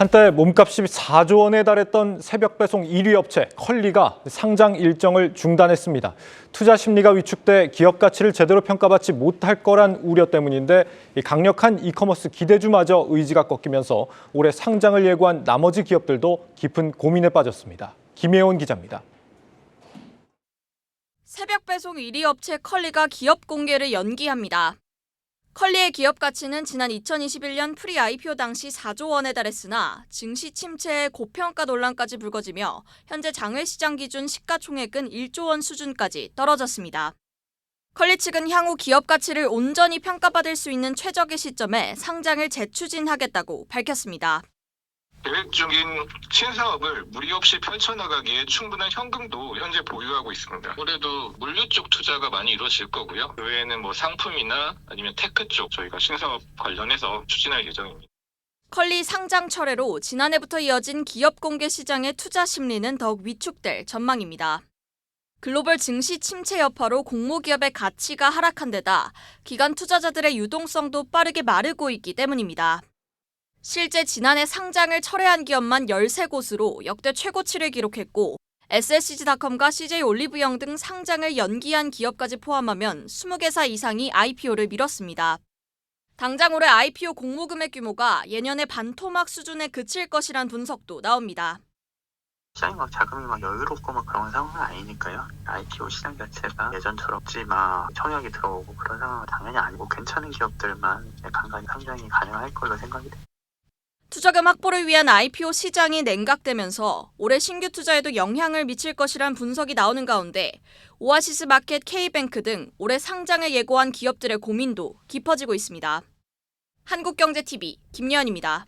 한때 몸값이 4조 원에 달했던 새벽 배송 1위 업체 컬리가 상장 일정을 중단했습니다. 투자 심리가 위축돼 기업 가치를 제대로 평가받지 못할 거란 우려 때문인데 이 강력한 이커머스 기대주마저 의지가 꺾이면서 올해 상장을 예고한 나머지 기업들도 깊은 고민에 빠졌습니다. 김혜원 기자입니다. 새벽 배송 1위 업체 컬리가 기업 공개를 연기합니다. 컬리의 기업 가치는 지난 2021년 프리 IPO 당시 4조 원에 달했으나 증시 침체에 고평가 논란까지 불거지며 현재 장외시장 기준 시가총액은 1조 원 수준까지 떨어졌습니다. 컬리 측은 향후 기업 가치를 온전히 평가받을 수 있는 최적의 시점에 상장을 재추진하겠다고 밝혔습니다. 계획 중인 신사업을 무리 없이 펼쳐나가기에 충분한 현금도 현재 보유하고 있습니다. 올해도 물류 쪽 투자가 많이 이루어질 거고요. 그 외에는 뭐 상품이나 아니면 테크 쪽 저희가 신사업 관련해서 추진할 예정입니다. 컬리 상장 철회로 지난해부터 이어진 기업 공개 시장의 투자 심리는 더욱 위축될 전망입니다. 글로벌 증시 침체 여파로 공모기업의 가치가 하락한 데다 기관 투자자들의 유동성도 빠르게 마르고 있기 때문입니다. 실제 지난해 상장을 철회한 기업만 13곳으로 역대 최고치를 기록했고 SSG닷컴과 CJ 올리브영 등 상장을 연기한 기업까지 포함하면 20개사 이상이 IPO를 미뤘습니다. 당장 올해 IPO 공모 금액 규모가 예년의 반토막 수준에 그칠 것이란 분석도 나옵니다. 시장이 막 자금이 막 여유롭고 막 그런 상황은 아니니까요. IPO 시장 자체가 예전처럼 막 청약이 들어오고 그런 상황은 당연히 아니고 괜찮은 기업들만 간간히 상장이 가능할 걸로 생각이 돼요. 투자금 확보를 위한 IPO 시장이 냉각되면서 올해 신규 투자에도 영향을 미칠 것이란 분석이 나오는 가운데 오아시스 마켓 K뱅크 등 올해 상장을 예고한 기업들의 고민도 깊어지고 있습니다. 한국경제TV 김예언입니다.